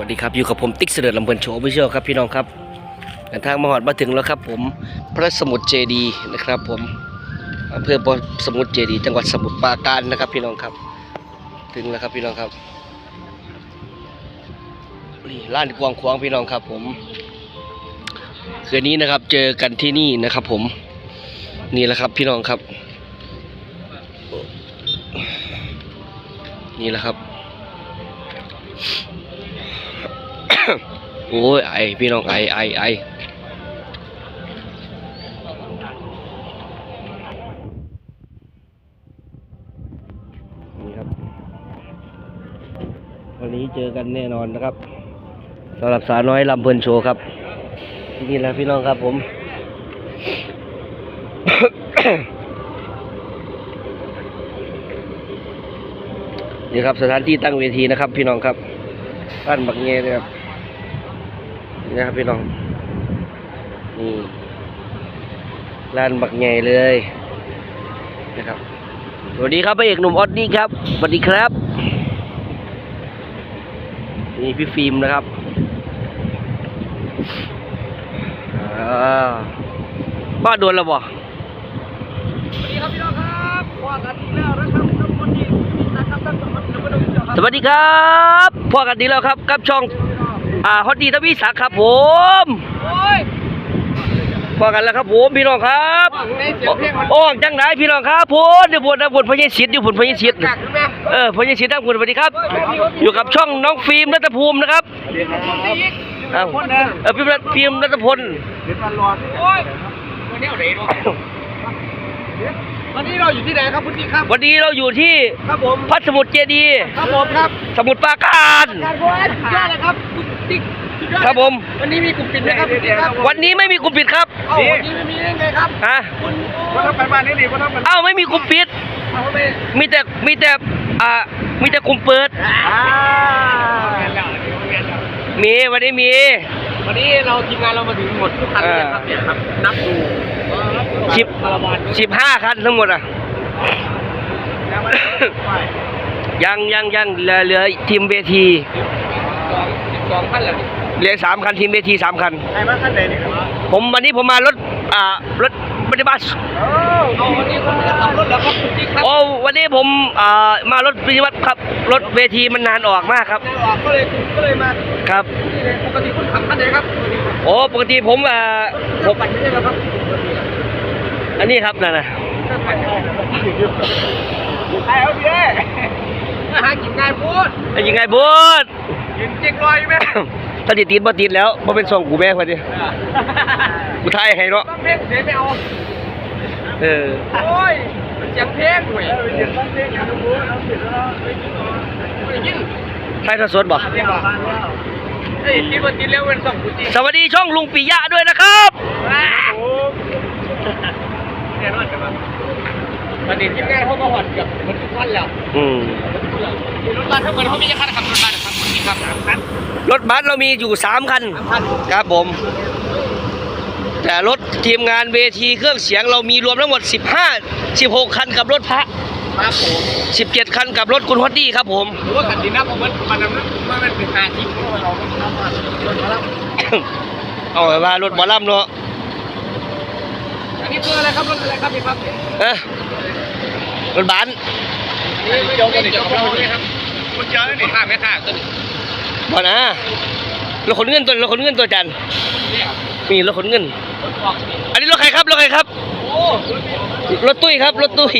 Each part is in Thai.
วัสดีครับอยู่กับผมติ๊กเสด็จลำเพลินโชว์วิเชียครับพี่น้องครับเดินทางมาหอดมาถึงแล้วครับ ผมพระสมุทรเจดีนะครับ ผมอำเภอสมุทรเจดี จังหวัดสมุทรปราการนะครับ พี่น้องครับ ถึงแล้วครับพี่น้องครับนี่ล้านกวางขวางพี่น้องครับ ผมคืนนี้นะครับ เจอกันที่นี่นะครับ ผมนี่แหละครับพี่น้องครับ นี่แหละครับ โอ้ยไอพี่น้องไอไอไอนี่ครับ วันนี้เจอกันแน่นอนนะครับสำหรับสาวน้อยลำเพลินโชว์ครับที่นี่แหละพี่น้องครับผมนี่ครับสถานที่ตั้งเวทีนะครับ พี่น้องครับบ้านบักเงี้ยนะครับ นี่นะครับพี่น้อง นี่ลานบักเงยเลยนะครับ สวัสดีครับพระเอกหนุ่มออดดี้ครับ สวัสดีครับ นี่พี่ฟิล์มนะครับอ่าบ้านโดนแล้วบ่สวัสดีครับพี่น้องครับว่ากันอีกแล้วนะครับทุกคนที่นะครับตั้งแต่วันนี้ก็ต้องเจอครับสวัสดีครับพอกันดีแล้วครับกับช่อง อ่าฮอตดีทวีศักดิ์ครับผมโอ้ยพอกันแล้วครับผมพี่น้องครับว่าในเสียงเพลงมันโอ้จังไหนพี่น้องครับผมเดี๋ยวบวชนะบวชพระเยซูอยู่บวชพระเยซูหนักใช่ไหมเออพระเยซูดังบวชสวัสดีครับ อยู่กับช่องน้องฟิล์มรัตภูมินะครับเดี๋ยวคนนี้อีกเอ้าคนนะเออฟิล์มรัตฟิล์มรัตพลเดี๋ยวมันรอโอ้ยวันนี้เอาไหนดูวันนี้เราอยู่ที่ไหนครับคุณติ๊กครับ วันนี้เราอยู่ที่ครับผมพัดสมุทรเจดีย์ครับผมครับ สมุทรปราการการบอลสุดยอดเลยครับคุณ ติ๊กสุดยอดครับผม วันนี้มีกลุ่มปิดไหมครับคุณติ๊กครับวันนี้ไม่มีกลุ่มปิดครับเอ้าวันนี้ไม่มีได้ไงครับฮะคุณว่าทำไปบ้านนี้ดีว่าทำไปเอ้าไม่มีกลุ่มปิด เอาไปมีแต่มีแต่อ่ามีแต่กลุ่มเปิด อ่ามีวันนี้มีวันนี้เราทีมงานเรามาถึงหมดทุกคันเลยครับเนี่ยครับนับดูสิบคาราวานสิบห้าคันทั้งหมดอะ ยังยังยังเหลือเหลือทีมเวที สองคันเหรอเหลือสามคันทีมเวทีสามคัน ใครมาคันไหนเนี่ยผมวันนี้ผมมารถอ่ารถบัสบัสเอาวันนี้คนจะขับรถแล้วครับคุณจิ๊กครับโอ้วันนี้ผมอ่ามารถปฏิวัติครับรถเวทีมันนานออกมากครับได้ออกก็เลยก็เลยมาครับนี่เลยปกติคุณขับคันไหนครับโอ้ปกติผมอ่าผผมมปั่นไม่ใช่เหรอครับอันนี้ครับนั่นนะใครเอาเบี้ยหากินง่ายพูดไอ้ยังไงบูด ยืนเจ๊กลอยไหมถ้าติดติดบ่ติดแล้วบ่เป็นส่งกูแม่พอดีกูทายให้เนาะต้องเพลงเสียไม่เอาเออโอ้ยเสียงเพลงด้วยเสียงเพลงอย่าดูพูดเอาเสียงแล้วไม่ยินทายทอดสดบ่เรียบร้อยเฮ้ยที่มันติดแล้วเป็นสองคุณจิ๊กสวัสดีช่องลุงปิยะด้วยนะครับแน่นอนใช่ไหมตอนนี้ทีมงานเขาก็หอดเกือบหมดทุกวันแล้วอืมรถบัสทั้งหมดเขามีกี่คันครับรถบัส ครับคุณครับสามคันรถบัสเรามีอยู่สามคันสามคันครับผม แต่รถทีมงานเวทีเครื่องเสียงเรามีรวมทั้งหมด 15 16 คันกับรถพระครับผม17 คันกับรถคุณฮอตดี้ครับผม หรือว่าขันดินนะผมมันมันนั้นมันเป็นหาทิพย์เราไม่ทำมารถมาแล้วเอาไว้ว่ารถหมอลำเนาะอันนี้คืออะไรครับรถอะไรครับพี่ครับเอ้ยรถบัส นี่เกี่ยวกันเกี่ยวกับเราใช่ไหมครับ คุณเจอนี่ข้าไม่ข้าตัวนี้บ่นะรถขนเงินตัวรถขนเงินตัวจันนี่ยมีรถขนเงิน อันนี้รถใครครับรถใครครับรถตุ้ยครับรถตุ้ย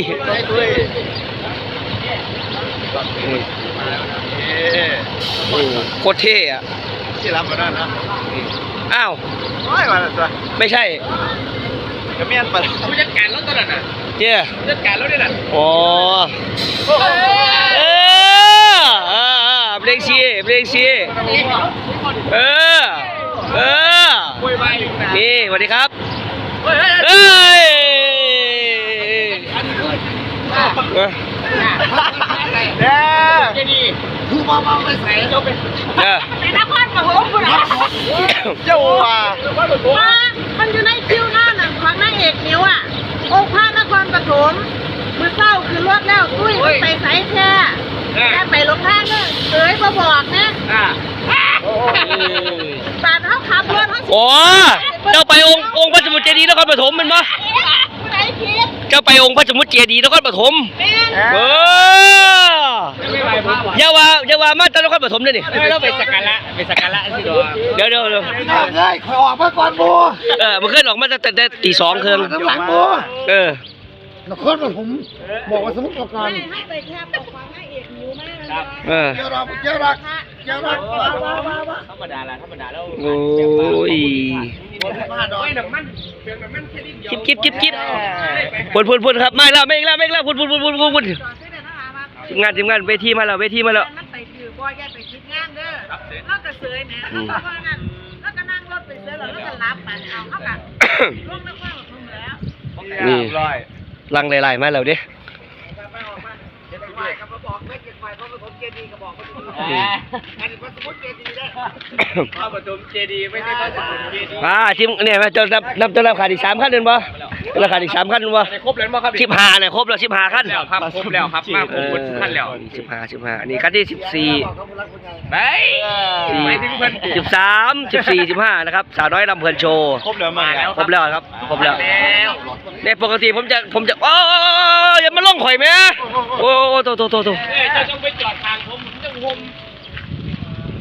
โคตรเท่อะที่รับมาได้นะอ้าวไม่มาแล้วไม่ใช่จะเมียนมาผู้จัดการรถตัวนั้นน่ะเจ้ผู้จัดการรถนี่น่ะโอ้ เบรกซีเบรกซีเออ เออ นี่สวัสดีครับ เฮ้ยเด้อจะดีคือมามาไปใส่เจ้าเป็นเด้ออในนครปฐมคุณเหรอเจ้าว่ามันอยู่ในคิวหน้าหนังของนางเอกนิ้วอะองค์พระนครปฐม เศร้าคือรถแล้วตุ้ยมันไปใส่แท้แค่ไปลงทางเนอะเอ้ยมาบอกนะอ่าโอ้บาดเขาขับรถเขาโอ้เจ้าไปองค์องค์พระสมุทรเจดีย์นครปฐมแมันปะผู้ใดผิดเจ้าไปองค์พระสมุทรเจดีย์นครปฐมแม่นเออไม่ไหวพระว่ะอย่าว่าอย่าว่ามาจากนครปฐมเลยนี่ไม่ต้องไปสักการะไปสักการะสิดอกเดี๋ยวเดี๋ยวเดี๋ยวเลยคอยออกมาก่อนโบเออมันขึ้นออกมาตั้งแต่ตีสองคืนข้างหลังโบเออ นครปฐมบอกว่าสมุทรปราการ ไม่ให้ไปแคบออกฟังให้เอกนิ้วมากนะเออ เจ้ารักเจ้ารักเจ้ารักมามามามาธรรมดาละธรรมดาแล้วโอ้ย มาดอกไม่น้ำมันเพียงน้ำมันแค่นิดเดียวจิบจิบจิบจิบพุ่นพุ่นพุ่นครับไม่แล้วไม่อีกแล้วไม่อีกแล้วพุ่นพุ่นพุ่นพุ่นพุ่นพุ่นจอดเส้นเดินทางมาทีมงานทีมงานเวทีมาแล้วเวทีมาแล้ว มันไปถือบอยแกไปคิดงานเด้อแล้วก็เสยเนี่ยแล้วก็นั่งแล้วก็นั่งรถไปเสยแล้วก็รับไปเอาเข้ากันลงนักว่าลงแล้ว นี่ ร้อย ลังไหลๆมาแล้วเด้ ข้าวปฐมเจดีย์ไม่ใช่ข้าวปฐมเจดีย์อ่าทีมเนี่ยมาจะนับนับจะนับขาดอีกสามขั้นเดินบ่จะขาดอีกสามขั้นบ่ครบแล้วมั้งครับสิบห้าเนี่ยครบแล้วสิบห้าขั้นแล้วครับครบแล้วครับมาครบหมดทุกขั้นแล้วสิบห้าสิบห้านี่ขั้นที่สิบสี่ไปไปถึงเพิ่นสิบสามสิบสี่สิบห้านะครับสาวน้อยลำเพลินโชว์ครบแล้วมาแล้วครบแล้วครับครบแล้วแล้วเนี่ยปกติผมจะผมจะโอ้ยอย่ามาล่องข่อยแม่โอ้โอ้โตโตโตโตเอ้ยเจ้าต้องไปจอดทางผมผมจะงม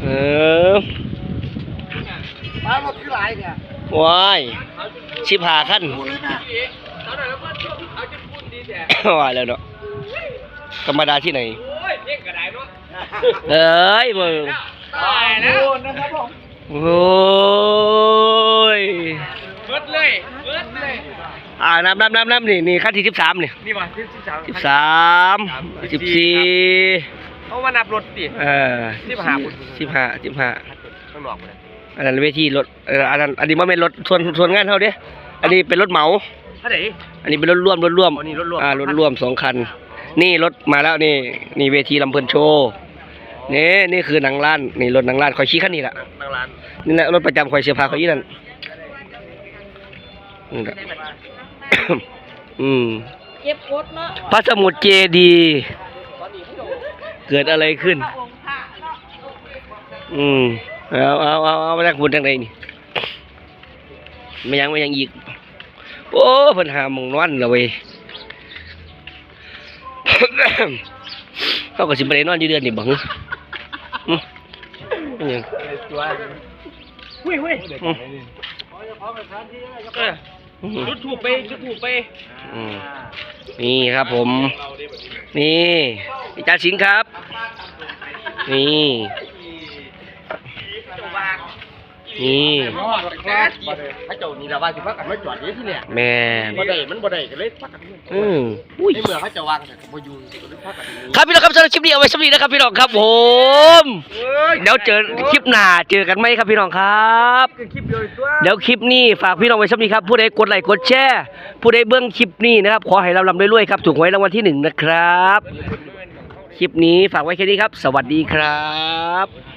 เออมารถที่หลายเนี่ยว้ายสิบห้าขั้นพูดเลยนะเอาหน่อยแล้วก็ช่วงเขาจะพูดดีแท้ว่าแล้วเนาะธรรมดาที่ไหนโอ้ยเรียกกระไดเนาะเอ้ยมึงตายแล้วนะครับผมโอ้ยเบิดเลยเบิดเลย อ่านับนับนับนับนี่นี่ขั้นที่สิบสามนี่นี่ว่ะสิบสามสิบสามสิบสี่เขามานับรถดิเออสิบห้าสิบห้าสิบห้าข้างนอกมาเลยอันนั้นเวทีรถเอออันนั้นอันนี้มันเป็นรถส่วนส่วนงานเท่าเด้อันนี้เป็นรถเหมาท่าไหนอันนี้เป็นรถร่วมรถร่วมอ๋อนี่รถร่วมอ่ารถร่วมสองคัน นี่รถมาแล้วนี่นี่เวทีลำเพลินโชว์นี่นี่คือหนังร้านนี่รถหนังร้านคอยชี้ขั้นนี้แหละนั่งร้านนี่แหละรถประจำคอยเสียพาคอยยี่นั่นนี่แหละ อืมเก็บกดเนาะพระสมุทรเจดีย์เกิดอะไรขึ้นพระองค์พระเนาะอืมเอาเอาเอาเอามาจากบุญทางใดนี่ไม่ยังไม่ยังอีก โอ้เพิ่นหาหมองนอนและเว้ยเขาก็สิบ่ได้นอนอยู่เดือนนี่บังอืมอิหยังตัวหุ้ยหุ้ยอืมเอออืม จุดถูกไปจุดถูกไปอืมนี่ครับผม นี่อาจารย์สิงห์ครับ นี่ นี่รอดแค่พระเจ้านี่ละว่าสิพักกันไม่จอดนี้ที่เนี่ยแม่นบ่ได้มันบ่ได้ก็เลยพักกันอืมอุ้ยในเมื่อเขาจะวางแต่บ่อยู่ก็เลยพักกันครับพี่น้องครับสำหรับคลิปนี้เอาไว้สำหรับนี้นะครับพี่น้องครับผมเดี๋ยวเจอคลิปหน้าเจอกันไหมครับพี่น้องครับคลิปเดียวตัวเดี๋ยวคลิปนี้ฝากพี่น้องไว้สำหรับนี้ครับผู้ใดกดไลค์กดแชร์ผู้ใดเบื้องคลิปนี้นะครับขอให้เราลำรวยๆครับถูกหวยรางวัลที่หนึ่งนะครับ คลิปนี้ฝากไว้แค่นี้ครับ สวัสดีครับ